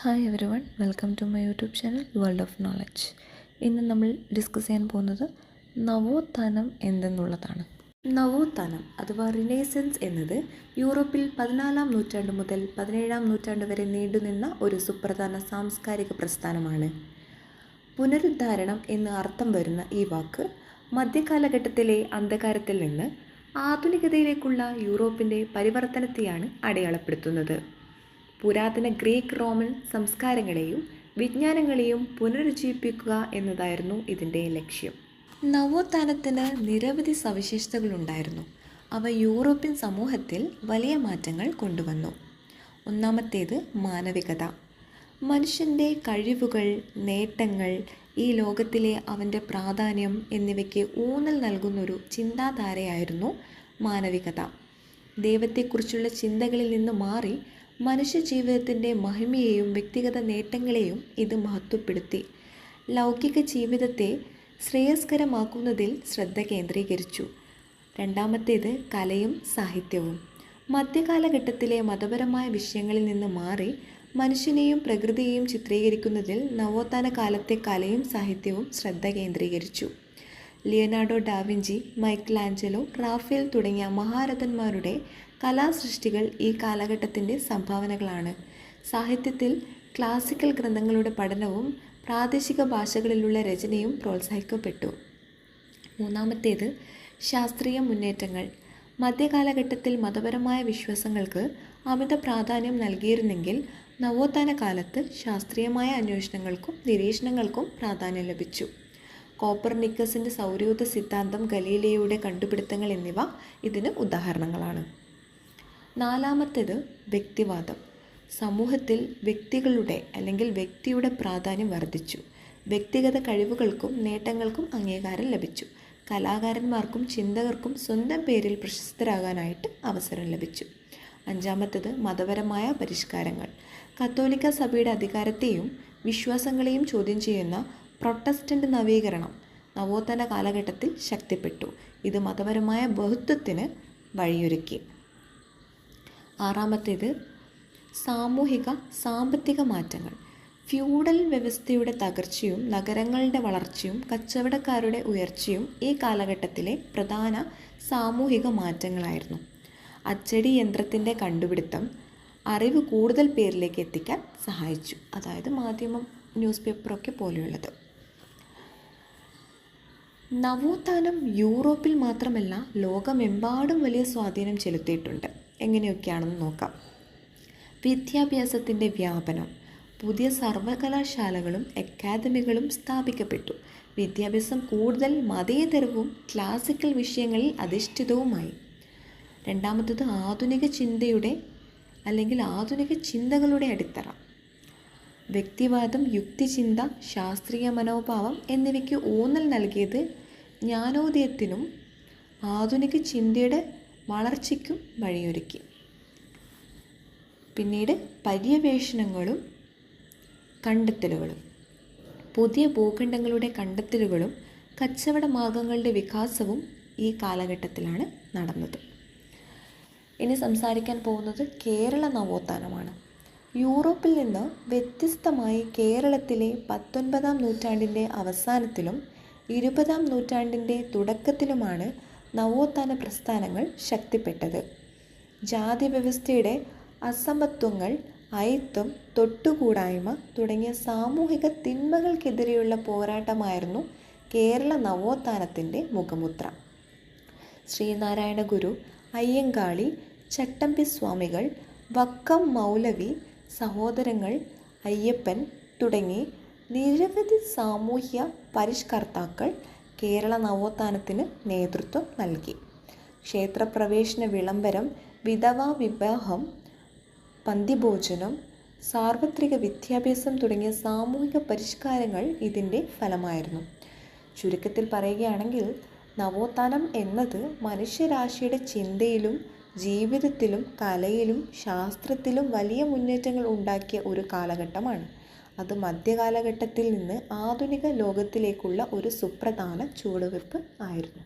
Hi every one welcome to my YouTube channel world of knowledge ഇന്ന് നമ്മൾ discuss ചെയ്യാൻ പോകുന്നത് നവോത്ഥാനം എന്തെന്നുള്ളതാണ്. നവോത്ഥാനം അഥവാ റിനേസൻസ് എന്നത് യൂറോപ്പിൽ പതിനാലാം നൂറ്റാണ്ട് മുതൽ പതിനേഴാം നൂറ്റാണ്ട് വരെ നീണ്ടുനിന്ന ഒരു സുപ്രധാന സാംസ്കാരിക പ്രസ്ഥാനമാണ്. പുനരുദ്ധാരണം എന്ന് അർത്ഥം വരുന്ന ഈ വാക്ക് മധ്യകാലഘട്ടത്തിലെ അന്ധകാരത്തിൽ നിന്ന് ആധുനികതയിലേക്കുള്ള യൂറോപ്പിന്റെ പരിവർത്തനത്തെയാണ് അടയാളപ്പെടുത്തുന്നത്. പുരാതന ഗ്രീക്ക് റോമൻ സംസ്കാരങ്ങളെയും വിജ്ഞാനങ്ങളെയും പുനരുജ്ജീവിപ്പിക്കുക എന്നതായിരുന്നു ഇതിന്റെ ലക്ഷ്യം. നവോത്ഥാനത്തിന് നിരവധി സവിശേഷതകളുണ്ടായിരുന്നു. അവ യൂറോപ്യൻ സമൂഹത്തിൽ വലിയ മാറ്റങ്ങൾ കൊണ്ടുവന്നു. ഒന്നാമത്തേത് മാനവികത. മനുഷ്യന്റെ കഴിവുകൾ നേട്ടങ്ങൾ ഈ ലോകത്തിലെ അവന്റെ പ്രാധാന്യം എന്നിവയ്ക്ക് ഊന്നൽ നൽകുന്നൊരു ചിന്താധാരയായിരുന്നു മാനവികത. ദൈവത്തെക്കുറിച്ചുള്ള ചിന്തകളിൽ നിന്ന് മാറി മനുഷ്യ ജീവിതത്തിന്റെ മഹിമയെയും വ്യക്തിഗത നേട്ടങ്ങളെയും ഇത് മഹത്വപ്പെടുത്തി. ലൗകിക ജീവിതത്തെ ശ്രേയസ്കരമാക്കുന്നതിൽ ശ്രദ്ധ കേന്ദ്രീകരിച്ചു. രണ്ടാമത്തേത് കലയും സാഹിത്യവും. മധ്യകാലഘട്ടത്തിലെ മതപരമായ വിഷയങ്ങളിൽ നിന്ന് മാറി മനുഷ്യനെയും പ്രകൃതിയെയും ചിത്രീകരിക്കുന്നതിൽ നവോത്ഥാന കാലത്തെ കലയും സാഹിത്യവും ശ്രദ്ധ കേന്ദ്രീകരിച്ചു. ലിയനാർഡോ ഡാവിഞ്ചി മൈക്കിളാഞ്ചലോ റാഫേൽ തുടങ്ങിയ മഹാരഥന്മാരുടെ കലാസൃഷ്ടികൾ ഈ കാലഘട്ടത്തിന്റെ സംഭാവനകളാണ്. സാഹിത്യത്തിൽ ക്ലാസിക്കൽ ഗ്രന്ഥങ്ങളുടെ പഠനവും പ്രാദേശിക ഭാഷകളിലുള്ള രചനയും പ്രോത്സാഹിക്കപ്പെട്ടു. മൂന്നാമത്തേത് ശാസ്ത്രീയ മുന്നേറ്റങ്ങൾ. മധ്യകാലഘട്ടത്തിൽ മതപരമായ വിശ്വാസങ്ങൾക്ക് അമിത പ്രാധാന്യം നൽകിയിരുന്നെങ്കിൽ നവോത്ഥാന കാലത്ത് ശാസ്ത്രീയമായ അന്വേഷണങ്ങൾക്കും നിരീക്ഷണങ്ങൾക്കും പ്രാധാന്യം ലഭിച്ചു. കോപ്പർനിക്കസിന്റെ സൗരയൂഥ സിദ്ധാന്തം ഗലീലയുടെ കണ്ടുപിടുത്തങ്ങൾ എന്നിവ ഇതിന് ഉദാഹരണങ്ങളാണ്. നാലാമത്തേത് വ്യക്തിവാദം. സമൂഹത്തിൽ വ്യക്തികളുടെ അല്ലെങ്കിൽ വ്യക്തിയുടെ പ്രാധാന്യം വർദ്ധിച്ചു. വ്യക്തിഗത കഴിവുകൾക്കും നേട്ടങ്ങൾക്കും അംഗീകാരം ലഭിച്ചു. കലാകാരന്മാർക്കും ചിന്തകർക്കും സ്വന്തം പേരിൽ പ്രശസ്തരാകാനായിട്ട് അവസരം ലഭിച്ചു. അഞ്ചാമത്തേത് മതപരമായ പരിഷ്കാരങ്ങൾ. കത്തോലിക്ക സഭയുടെ അധികാരത്തെയും വിശ്വാസങ്ങളെയും ചോദ്യം ചെയ്യുന്ന പ്രൊട്ടസ്റ്റന്റ് നവീകരണം നവോത്ഥാന കാലഘട്ടത്തിൽ ശക്തിപ്പെട്ടു. ഇത് മതപരമായ ബഹുത്വത്തിന് വഴിയൊരുക്കി. ആറാമത്തേത് സാമൂഹിക സാമ്പത്തിക മാറ്റങ്ങൾ. ഫ്യൂഡൽ വ്യവസ്ഥയുടെ തകർച്ചയും നഗരങ്ങളുടെ വളർച്ചയും കച്ചവടക്കാരുടെ ഉയർച്ചയും ഈ കാലഘട്ടത്തിലെ പ്രധാന സാമൂഹിക മാറ്റങ്ങളായിരുന്നു. അച്ചടി യന്ത്രത്തിന്റെ കണ്ടുപിടുത്തം അറിവ് കൂടുതൽ പേരിലേക്ക് എത്തിക്കാൻ സഹായിച്ചു. അതായത് മാധ്യമം ന്യൂസ് പേപ്പറൊക്കെ പോലെയുള്ളത്. നവോത്ഥാനം യൂറോപ്പിൽ മാത്രമല്ല ലോകമെമ്പാടും വലിയ സ്വാധീനം ചെലുത്തിയിട്ടുണ്ട്. എങ്ങനെയൊക്കെയാണെന്ന് നോക്കാം. വിദ്യാഭ്യാസത്തിന്റെ വ്യാപനം. പുതിയ സർവകലാശാലകളും അക്കാദമികളും സ്ഥാപിക്കപ്പെട്ടു. വിദ്യാഭ്യാസം കൂടുതൽ മതേതരവും ക്ലാസിക്കൽ വിഷയങ്ങളിൽ അധിഷ്ഠിതവുമായി. രണ്ടാമത്തത് ആധുനിക ചിന്തയുടെ അല്ലെങ്കിൽ ആധുനിക ചിന്തകളുടെ അടിത്തറ. വ്യക്തിവാദം യുക്തിചിന്ത ശാസ്ത്രീയ മനോഭാവം എന്നിവയ്ക്ക് ഊന്നൽ നൽകിയത് ജ്ഞാനോദയത്തിനും ആധുനിക ചിന്തയുടെ വളർച്ചയ്ക്കും വഴിയൊരുക്കി. പിന്നീട് പര്യവേഷണങ്ങളും കണ്ടെത്തലുകളും. പുതിയ ഭൂഖണ്ഡങ്ങളുടെ കണ്ടെത്തലുകളും കച്ചവട മാർഗങ്ങളുടെ വികാസവും ഈ കാലഘട്ടത്തിലാണ് നടന്നത്. ഇനി സംസാരിക്കാൻ പോകുന്നത് കേരള നവോത്ഥാനമാണ്. യൂറോപ്പിൽ നിന്ന് വ്യത്യസ്തമായി കേരളത്തിലെ പത്തൊൻപതാം നൂറ്റാണ്ടിന്റെ അവസാനത്തിലും ഇരുപതാം നൂറ്റാണ്ടിന്റെ തുടക്കത്തിലുമാണ് നവോത്ഥാന പ്രസ്ഥാനങ്ങൾ ശക്തിപ്പെട്ടത്. ജാതി വ്യവസ്ഥയുടെ അസമത്വങ്ങൾ അയത്വം തൊട്ടുകൂടായ്മ തുടങ്ങിയ സാമൂഹിക തിന്മകൾക്കെതിരെയുള്ള പോരാട്ടമായിരുന്നു കേരള നവോത്ഥാനത്തിന്റെ മുഖമുദ്ര. ശ്രീനാരായണ ഗുരു അയ്യങ്കാളി ചട്ടമ്പി സ്വാമികൾ വക്കം മൗലവി സഹോദരങ്ങൾ അയ്യപ്പൻ തുടങ്ങി നിരവധി സാമൂഹ്യ പരിഷ്കർത്താക്കൾ കേരള നവോത്ഥാനത്തിന് നേതൃത്വം നൽകി. ക്ഷേത്രപ്രവേശന വിളംബരം വിധവാ വിവാഹം പന്തിഭോജനം സാർവത്രിക വിദ്യാഭ്യാസം തുടങ്ങിയ സാമൂഹിക പരിഷ്കാരങ്ങൾ ഇതിന്റെ ഫലമായിരുന്നു. ചുരുക്കത്തിൽ പറയുകയാണെങ്കിൽ നവോത്ഥാനം എന്നത് മനുഷ്യരാശിയുടെ ചിന്തയിലും ജീവിതത്തിലും കലയിലും ശാസ്ത്രത്തിലും വലിയ മുന്നേറ്റങ്ങൾ ഉണ്ടാക്കിയ ഒരു കാലഘട്ടമാണ്. അത് മധ്യകാലഘട്ടത്തിൽ നിന്ന് ആധുനിക ലോകത്തിലേക്കുള്ള ഒരു സുപ്രധാന ചുവടുവെപ്പ് ആയിരുന്നു.